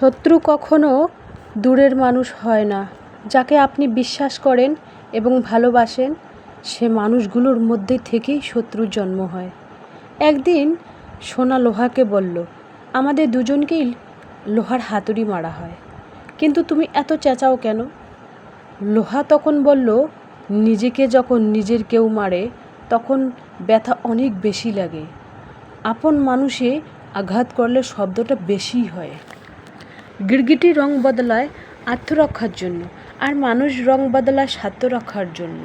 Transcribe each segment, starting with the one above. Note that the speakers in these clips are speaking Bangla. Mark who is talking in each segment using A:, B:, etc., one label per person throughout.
A: শত্রু কখনো দূরের মানুষ হয় না। যাকে আপনি বিশ্বাস করেন এবং ভালোবাসেন, সে মানুষগুলোর মধ্যে থেকেই শত্রুর জন্ম হয়। একদিন সোনা লোহাকে বলল, আমাদের দুজনকেই লোহার হাতুড়ি মারা হয়। কিন্তু তুমি এত চেঁচাও কেন? লোহা তখন বলল, নিজেকে যখন নিজের কেউ মারে, তখন ব্যথা অনেক বেশি লাগে। আপন মানুষে আঘাত করলে শব্দটা বেশি হয়। গিরগিটি রং বদলায় আত্মরক্ষার জন্য আর মানুষ রং বদলায় স্বার্থ রক্ষার জন্য।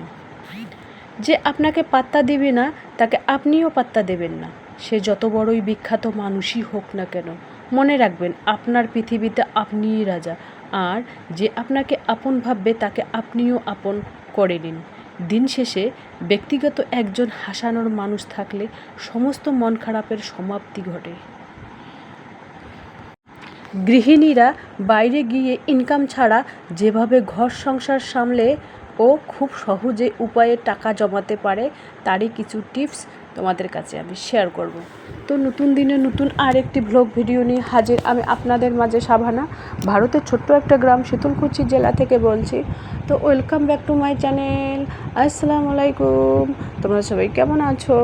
A: যে আপনাকে পাত্তা দেবে না, তাকে আপনিও পাত্তা দেবেন না। সে যত বড়ই বিখ্যাত মানুষই হোক না কেন, মনে রাখবেন আপনার পৃথিবীতে আপনিই রাজা। আর যে আপনাকে আপন ভাববে, তাকে আপনিও আপন করে নিন। দিন শেষে ব্যক্তিগত একজন হাসানোর মানুষ থাকলে সমস্ত মন খারাপের সমাপ্তি ঘটে। গৃহিণীরা বাইরে গিয়ে ইনকাম ছাড়া যেভাবে ঘর সংসার সামলে ও খুব সহজে উপায়ে টাকা জমাতে পারে, তারই কিছু টিপস তোমাদের কাছে আমি শেয়ার করব। তো নতুন দিনে নতুন আর একটি ভ্লগ ভিডিও নিয়ে হাজির আমি আপনাদের মাঝে সাভানা, ভারতের ছোট্ট একটা গ্রাম শীতলকুচি জেলা থেকে বলছি। তো welcome back to my channel আসসালামু আলাইকুম। তোমরা সবাই কেমন আছো?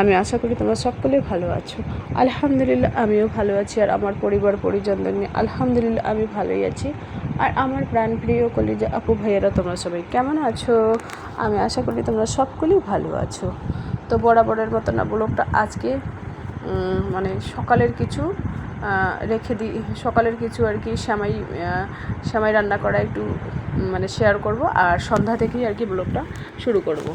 A: আমি আশা করি তোমরা সকলেই ভালো আছো। আলহামদুলিল্লাহ, আমিও ভালো আছি আর আমার পরিবার পরিজনদের নিয়ে আলহামদুলিল্লাহ আমি ভালোই আছি। আর আমার প্রাণ প্রিয় প্রাণপ্রিয় কলিজা আপু ভাইয়েরা, তোমরা সবাই কেমন আছো? আমি আশা করি তোমরা সকলেই ভালো আছো। তো বরাবরের মতো না, ব্লগটা আজকে মানে সকালের কিছু রেখে দিই সকালের কিছু আর কি শ্যামাই শ্যামাই রান্না করা একটু মানে শেয়ার করব আর সন্ধ্যা থেকেই আর কি ব্লগটা শুরু করব।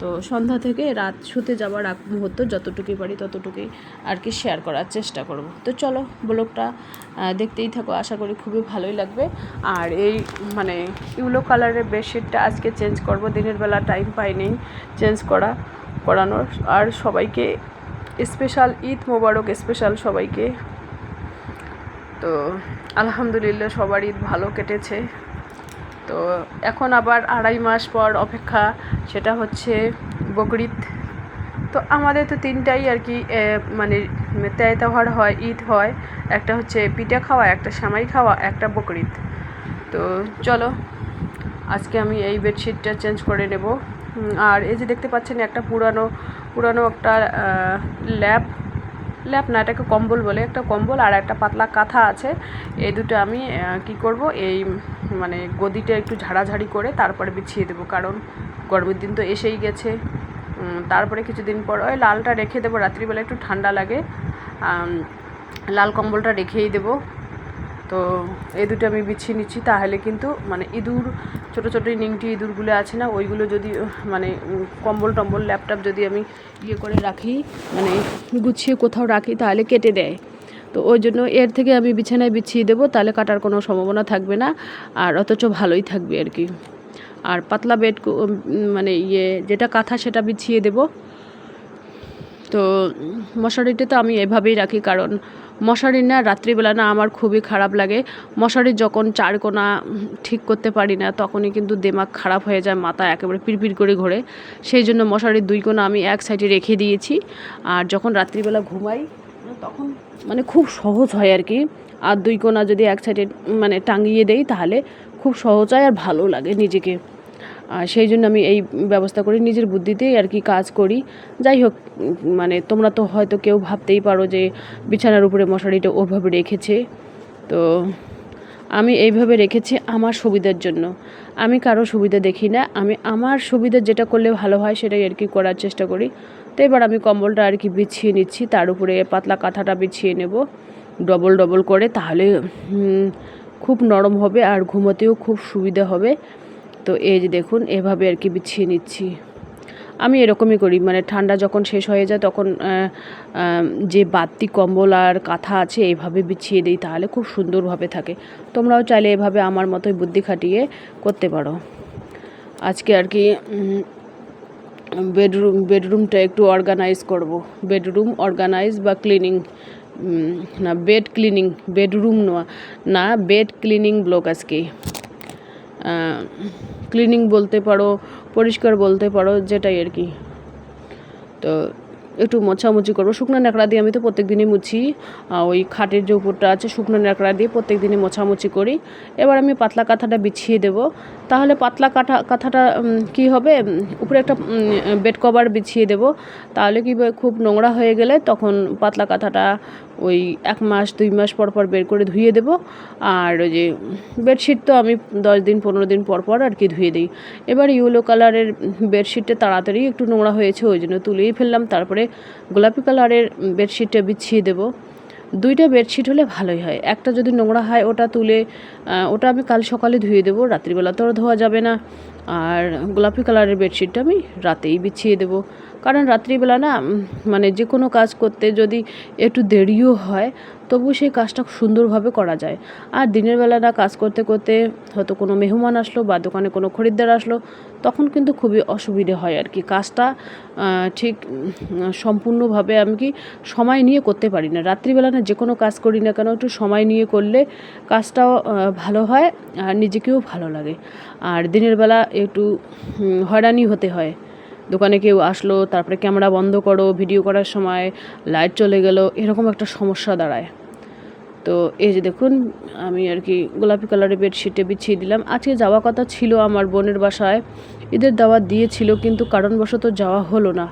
A: তো সন্ধ্যা থেকে রাত শুতে যাওয়ার আগ মুহূর্ত যতটুকুই পারি ততটুকুই আর কি শেয়ার করার চেষ্টা করব। তো চলো ব্লগটা দেখতেই থাকো, আশা করি খুবই ভালোই লাগবে। আর এই মানে ইউলো কালারের বেডশিটটা আজকে চেঞ্জ করব, দিনের বেলা টাইম পাইনি চেঞ্জ করা। করানোর। আর সবাইকে স্পেশাল ঈদ মোবারক স্পেশাল সবাইকে। তো আলহামদুলিল্লাহ সবার ঈদ ভালো কেটেছে। তো এখন আবার আড়াই মাস পর অপেক্ষা, সেটা হচ্ছে বকরিদ। তো আমাদের তো তিনটাই আর কি মানে তেয় তেহার হয়, ঈদ হয়। একটা হচ্ছে পিঠা খাওয়া, একটা সামাই খাওয়া, একটা বকরিদ। তো চলো, আজকে আমি এই বেডশিটটা চেঞ্জ করে নেব। আর এই যে দেখতে পাচ্ছেন একটা পুরানো পুরানো একটা ল্যাব ল্যাপ। না, এটাকে কম্বল বলে। একটা কম্বল আর একটা পাতলা কাঁথা আছে। এই দুটো আমি কি করব? এই মানে গদিটা একটু ঝাড়াঝাড়ি করে তারপরে বিছিয়ে দেবো, কারণ গরমের দিন তো এসেই গেছে। তারপরে কিছুদিন পর, ওই লালটা রেখে দেবো। রাত্রিবেলা একটু ঠান্ডা লাগে। লাল কম্বলটা রেখেই দেবো। তো এই দুটো আমি বিছিয়ে নিচ্ছি, তাহলে কিন্তু মানে ইঁদুর ছোটো ছোটো নিংটি ইঁদুরগুলো আছে না, ওইগুলো যদি মানে কম্বল টম্বল, ল্যাপটপ যদি আমি ইয়ে করে রাখি মানে গুছিয়ে কোথাও রাখি, তাহলে কেটে দেয়। তো ওই জন্য এর থেকে আমি বিছানায় বিছিয়ে দেবো, তাহলে কাটার কোনো সম্ভাবনা থাকবে না, আর অথচ ভালোই থাকবে আর কি। আর পাতলা বেড মানে ইয়ে যেটা কাঁথা সেটা বিছিয়ে দেবো। তো মশারিটা তো আমি এভাবেই রাখি, কারণ মশারি না রাত্রিবেলা না আমার খুবই খারাপ লাগে। মশারি যখন চার কোনা ঠিক করতে পারি না, তখনই কিন্তু দেমাগ খারাপ হয়ে যায়, মাথা একেবারে পিড়পিড় করে ঘোরে। সেই জন্য মশারির দুই কোনা আমি এক সাইডে রেখে দিয়েছি। আর যখন রাত্রিবেলা ঘুমাই, তখন মানে খুব সহজ হয় আর কি। আর দুই কোনা যদি এক সাইডে মানে টাঙিয়ে দেই, তাহলে খুব সহজ হয় আর ভালো লাগে নিজেকে। সেই জন্য আমি এই ব্যবস্থা করি, নিজের বুদ্ধিতেই আর কি কাজ করি। যাই হোক মানে তোমরা তো হয়তো কেউ ভাবতেই পারো যে বিছানার উপরে মশারিটা ওভাবে রেখেছে। তো আমি এইভাবে রেখেছি আমার সুবিধার জন্য। আমি কারও সুবিধা দেখি না, আমি আমার সুবিধা যেটা করলে ভালো হয় সেটাই আর কি করার চেষ্টা করি। তো এবার আমি কম্বলটা আর কি বিছিয়ে নিচ্ছি, তার উপরে পাতলা কাঁথাটা বিছিয়ে নেব। ডবল ডবল করে, তাহলে খুব নরম হবে আর ঘুমোতেও খুব সুবিধা হবে। তো এই যে দেখুন, এভাবে আর কি বিছিয়ে নিচ্ছি। আমি এরকমই করি মানে ঠান্ডা যখন শেষ হয়ে যায় তখন যে বাতি কম্বল আর কাঁথা আছে এইভাবে বিছিয়ে দিই, তাহলে খুব সুন্দরভাবে থাকে। তোমরাও চাইলে এভাবে আমার মতোই বুদ্ধি খাটিয়ে করতে পারো। আজকে আর কি বেডরুম, বেডরুমটা একটু অর্গানাইজ করব। বেডরুম অর্গানাইজ বা ক্লিনিং না বেড ক্লিনিং বেডরুম না বেড ক্লিনিং ব্লক আজকে। ক্লিনিং বলতে পারো, পরিষ্কার বলতে পারো, যেটাই আর কি। তো একটু মোছামুছি করব। শুকনো ন্যাকড়া দিয়ে আমি তো প্রত্যেক দিনই মুছি ওই খাটের যে উপরটা আছে, শুকনো ন্যাকড়া দিয়ে প্রত্যেক দিনই মোছামুছি করি। এবার আমি পাতলা কাঁথাটা বিছিয়ে দেবো। তাহলে পাতলা কাঁথা, কাঁথাটা কি হবে? উপরে একটা বেড কভার বিছিয়ে দেবো। তাহলে কি খুব নোংরা হয়ে গেলে তখন পাতলা কাঁথাটা ওই এক মাস, দুই মাস পর পর বের করে ধুয়ে দেবো। আর ওই যে বেডশিট তো আমি দশ দিন, পনেরো দিন পর পর আর কি ধুয়ে দিই। এবার ইয়েলো কালারের বেডশিটটা তাড়াতাড়ি একটু নোংরা হয়েছে, ওই জন্য তুলেই ফেললাম। তারপরে গোলাপি কালারের বেডশিটটা বিছিয়ে দেবো। দুইটা বেডশিট হলে ভালোই হয়। একটা যদি নোংরা হয়, ওটা তুলে ওটা আমি কাল সকালে ধুয়ে দেবো, রাত্রিবেলা তো আর ধোয়া যাবে না। আর গোলাপি কালারের বেডশিটটা আমি রাতেই বিছিয়ে দেবো। কারণ রাত্রিবেলা না মানে যে কোনো কাজ করতে যদি একটু দেরিও হয় তবু সেই কাজটা সুন্দরভাবে করা যায়। আর দিনের বেলা না কাজ করতে করতে হয়তো কোনো মেহমান আসলো বা দোকানে কোনো খরিদ্দার আসলো, তখন কিন্তু খুবই অসুবিধে হয় আর কি। কাজটা ঠিক সম্পূর্ণভাবে আমি কি সময় নিয়ে করতে পারি না। রাত্রিবেলা না যে কোনো কাজ করি না কেন, একটু সময় নিয়ে করলে কাজটাও ভালো হয় আর নিজেকেও ভালো লাগে। আর দিনের বেলা একটু হয়রানি হতে হয়। দোকানে কেউ আসলো, তারপরে ক্যামেরা বন্ধ করো ভিডিও করার সময় লাইট চলে গেল, এরকম একটা সমস্যা দাঁড়ায়। তো এই যে দেখুন, আমি আর কি গোলাপি কালারের বেডশিটে বিছিয়ে দিলাম। আজকে যাওয়া কথা ছিল আমার বোনের বাসায়। ঈদের দাওয়াত দিয়েছিল, কিন্তু কারণবশত যাওয়া হলো না।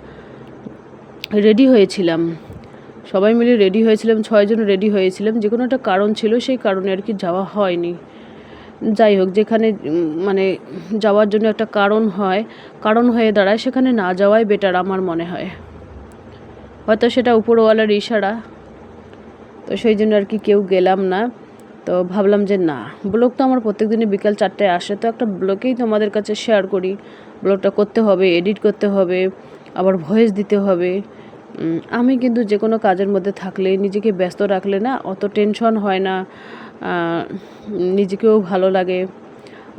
A: রেডি হয়েছিলাম। সবাই মিলে রেডি হয়েছিলাম, ছয়জন রেডি হয়েছিলাম। যে কোনো একটা কারণ ছিল, সেই কারণে আর কি যাওয়া হয়নি। যাই হোক, যেখানে মানে যাওয়ার জন্য একটা কারণ হয়, কারণ হয়ে দাঁড়ায়, সেখানে না যাওয়াই বেটার আমার মনে হয়। হয়তো সেটা উপরওয়ালার ইশারা, তো সেই জন্য আর কি কেউ গেলাম না। তো ভাবলাম যে না, ব্লগ তো আমার প্রত্যেক দিনই বিকাল চারটায় আসে, তো একটা ব্লগেই তোমাদের কাছে শেয়ার করি। ব্লগটা করতে হবে এডিট করতে হবে, আবার ভয়েস দিতে হবে। আমি কিন্তু যে কোনো কাজের মধ্যে থাকলে, নিজেকে ব্যস্ত রাখলে না, অত টেনশন হয় না। নিজেকেও ভালো লাগে।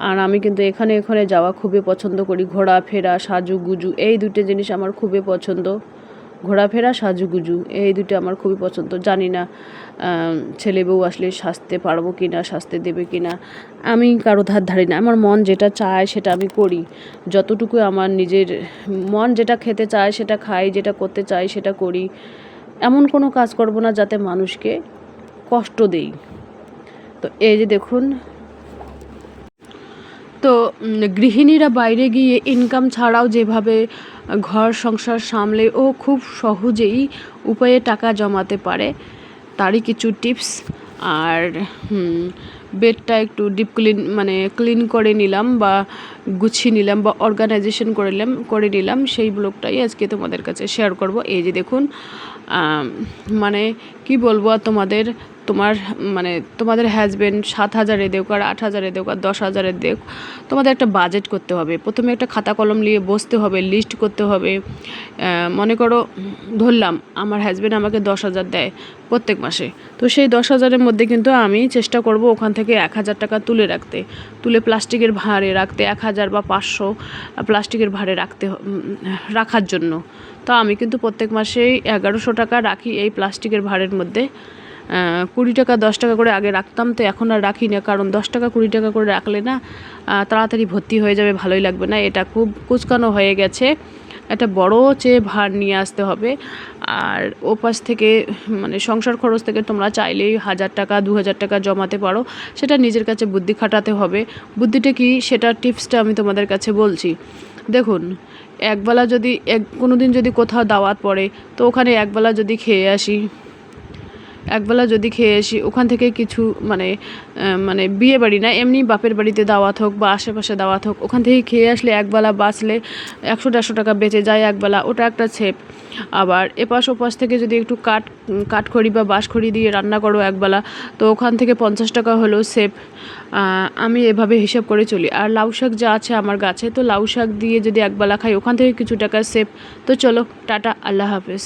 A: আর আমি কিন্তু এখানে এখানে যাওয়া খুবই পছন্দ করি। ঘোরাফেরা, সাজুগুজু, এই দুটো জিনিস আমার খুবই পছন্দ। ঘোরাফেরা, সাজুগুজু, এই দুটো আমার খুবই পছন্দ। জানি না ছেলে বউ আসলে সাজতে পারব কি না সাজতে দেবে কি না আমি কারও ধার ধারি না। আমার মন যেটা চায় সেটা আমি করি। যতটুকু আমার নিজের মন যেটা খেতে চায় সেটা খাই, যেটা করতে চাই সেটা করি। এমন কোনো কাজ করব না যাতে মানুষকে কষ্ট দেই। তো এই যে দেখুন। তো গৃহিণীরা বাইরে গিয়ে ইনকাম ছাড়াও যেভাবে ঘর সংসার সামলে, ও খুব সহজেই উপায়ে টাকা জমাতে পারে, তারই কিছু টিপস আর বেডটা একটু ডিপ ক্লিন মানে ক্লিন করে নিলাম বা গুছিয়ে নিলাম বা অর্গানাইজেশন করে নিলাম করে নিলাম, সেই ব্লগটাই আজকে তোমাদের কাছে শেয়ার করব। এই যে দেখুন মানে কি বলব আর তোমাদের তোমার মানে তোমাদের হাজবেন্ড সাত হাজারে দেউক আর আট হাজারে দেউক আর দশ হাজারে দেউক, তোমাদের একটা বাজেট করতে হবে। প্রথমে একটা খাতা কলম নিয়ে বসতে হবে লিস্ট করতে হবে। মনে করো, ধরলাম, আমার হাজবেন্ড আমাকে দশ হাজার দেয় প্রত্যেক মাসে। তো সেই দশ হাজারের মধ্যে কিন্তু আমি চেষ্টা করব ওখান থেকে এক হাজার টাকা তুলে রাখতে। তুলে প্লাস্টিকের ভাঁড়ে রাখতে, এক হাজার বা পাঁচশো প্লাস্টিকের ভাঁড়ে রাখতে রাখার জন্য। তো আমি কিন্তু প্রত্যেক মাসেই এগারোশো টাকা রাখি এই প্লাস্টিকের ভাঁড়ের মধ্যে। কুড়ি টাকা, দশ টাকা করে আগে রাখতাম, তো এখন আর রাখি না, কারণ দশ টাকা, কুড়ি টাকা করে রাখলে না তাড়াতাড়ি ভর্তি হয়ে যাবে, ভালোই লাগবে না। এটা খুব কুচকানো হয়ে গেছে। একটা বড় চেয়ে ভার নিয়ে আসতে হবে। আর ও পাশ থেকে মানে সংসার খরচ থেকে তোমরা চাইলেই হাজার টাকা, দু হাজার টাকা জমাতে পারো। সেটা নিজের কাছে বুদ্ধি খাটাতে হবে। বুদ্ধিটা কি? সেটা টিপসটা আমি তোমাদের কাছে বলছি। দেখুন, একবেলা যদি, এক কোনো দিন যদি কোথাও দাওয়াত পড়ে, তো ওখানে একবেলা যদি খেয়ে আসি একবেলা যদি খেয়ে আসি, ওখান থেকে কিছু মানে মানে বিয়ে বাড়ি না, এমনি বাপের বাড়িতে দাওয়াত হোক বা আশেপাশে দাওয়াত হোক, ওখান থেকে খেয়ে আসলে একবেলা বাঁচলে একশো দেড়শো টাকা বেঁচে যায় একবেলা, ওটা একটা ছেপ আবার এপাশ ওপাশ থেকে যদি একটু কাঠ কাঠখড়ি বা বাঁশখড়ি দিয়ে রান্না করো একবেলা, তো ওখান থেকে পঞ্চাশ টাকা হলেও সেভ আমি এভাবে হিসাব করে চলি। আর লাউ শাক যা আছে আমার গাছে, তো লাউ শাক দিয়ে যদি একবেলা খাই, ওখান থেকে কিছু টাকা সেভ তো চলো, টাটা, আল্লাহ হাফেজ।